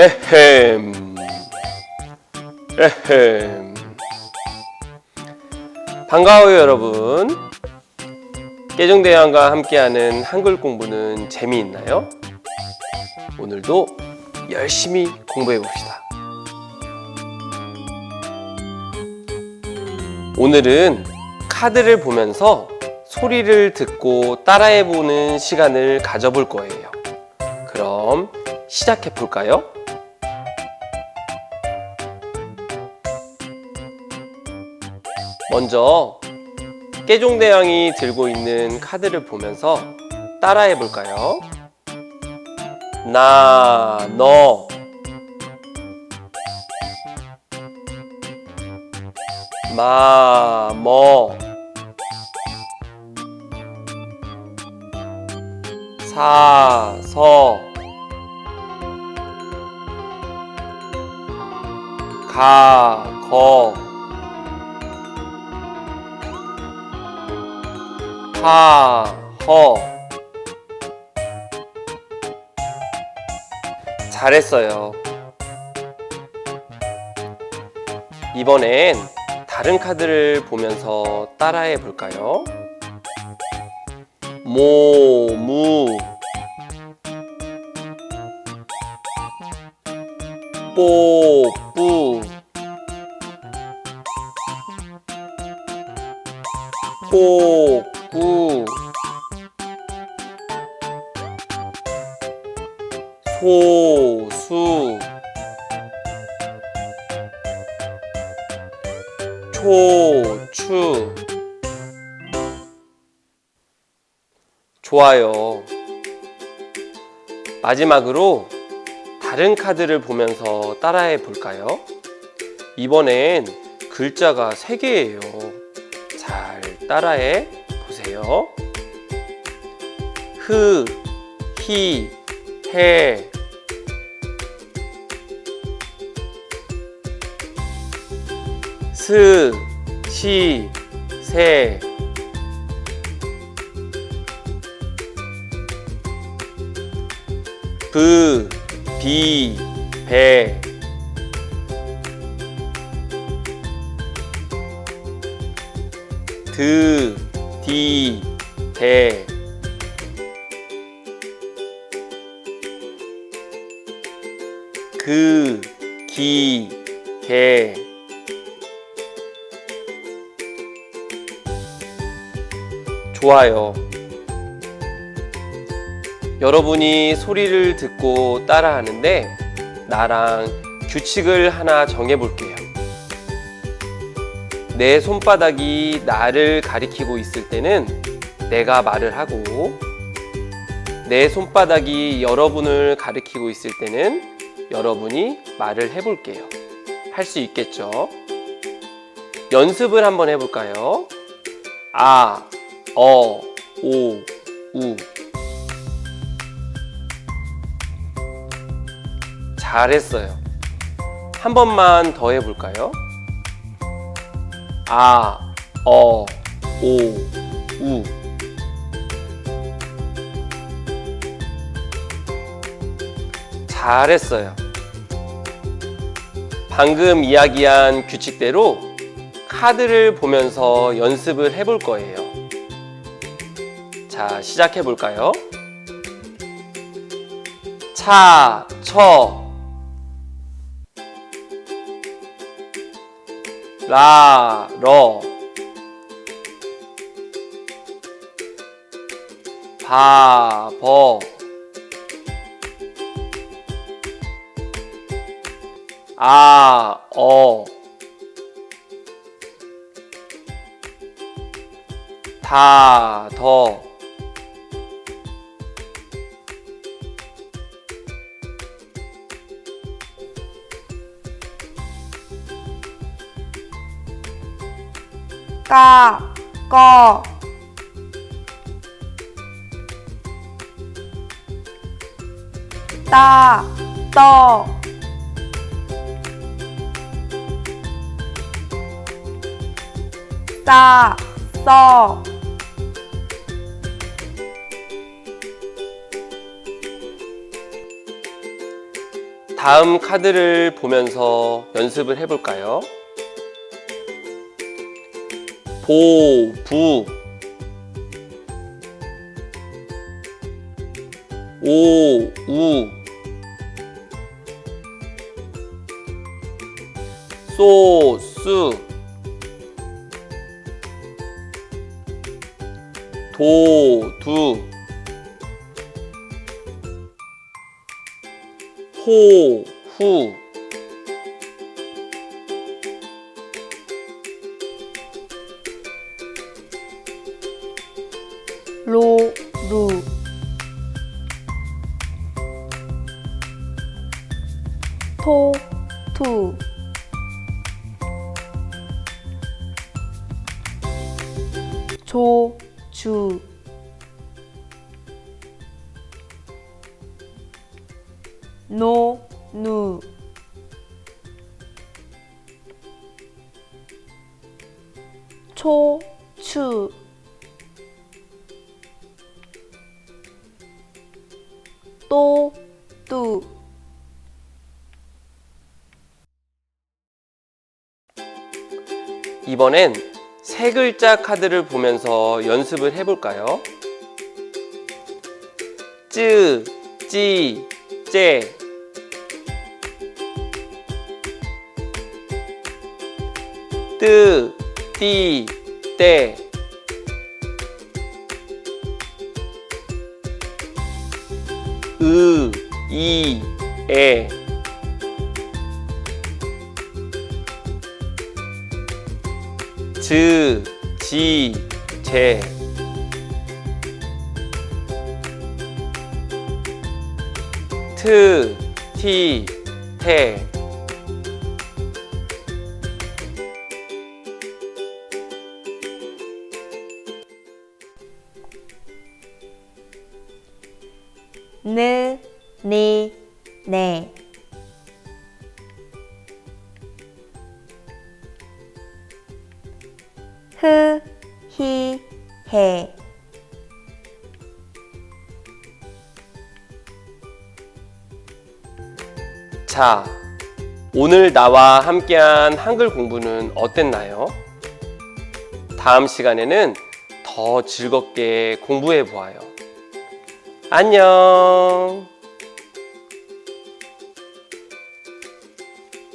에헴. 에헴. 반가워요, 여러분. 깨종대왕과 함께하는 한글 공부는 재미있나요? 오늘도 열심히 공부해 봅시다. 오늘은 카드를 보면서 소리를 듣고 따라해 보는 시간을 가져볼 거예요. 그럼 시작해 볼까요? 먼저 깨종대왕이 들고 있는 카드를 보면서 따라해 볼까요? 나, 너. 마, 뭐. 사, 서. 가, 거. 하, 허. 잘했어요. 이번엔 다른 카드를 보면서 따라해 볼까요? 모, 무. 뽀, 뿌. 뽀, 초, 추. 좋아요. 마지막으로 다른 카드를 보면서 따라해 볼까요? 이번엔 글자가 3개예요. 잘 따라해 보세요. 흐, 히, 해. 스, 시, 세. 브, 비, 배. 드, 디, 대. 그, 기, 개. 좋아요. 여러분이 소리를 듣고 따라하는데 나랑 규칙을 하나 정해 볼게요. 내 손바닥이 나를 가리키고 있을 때는 내가 말을 하고 내 손바닥이 여러분을 가리키고 있을 때는 여러분이 말을 해 볼게요. 할 수 있겠죠? 연습을 한번 해 볼까요? 아, 어, 오, 우. 잘했어요. 한 번만 더 해볼까요? 아, 어, 오, 우. 잘했어요. 방금 이야기한 규칙대로 카드를 보면서 연습을 해볼 거예요. 자, 시작해 볼까요? 차, 처, 라, 러, 바, 버, 아, 어, 다, 더, 까, 꺼, 따, 떠, 싸, 써, 다음 카드를 보면서 연습을 해볼까요? 보, 부, 오, 우, 소, 수, 도, 두, 호, 후, 로, 루, 토, 투, 조, 주, 노, 누, 초, 추, 또, 뚜, 이번엔 세 글자 카드를 보면서 연습을 해볼까요? 쯔, 찌, 째. 뜨, 띠, 때. 이, 에. 즈, 지, 제. 트, 티, 태. 느, 니, 네. 흐, 히, 해. 자, 오늘 나와 함께한 한글 공부는 어땠나요? 다음 시간에는 더 즐겁게 공부해 보아요. 안녕!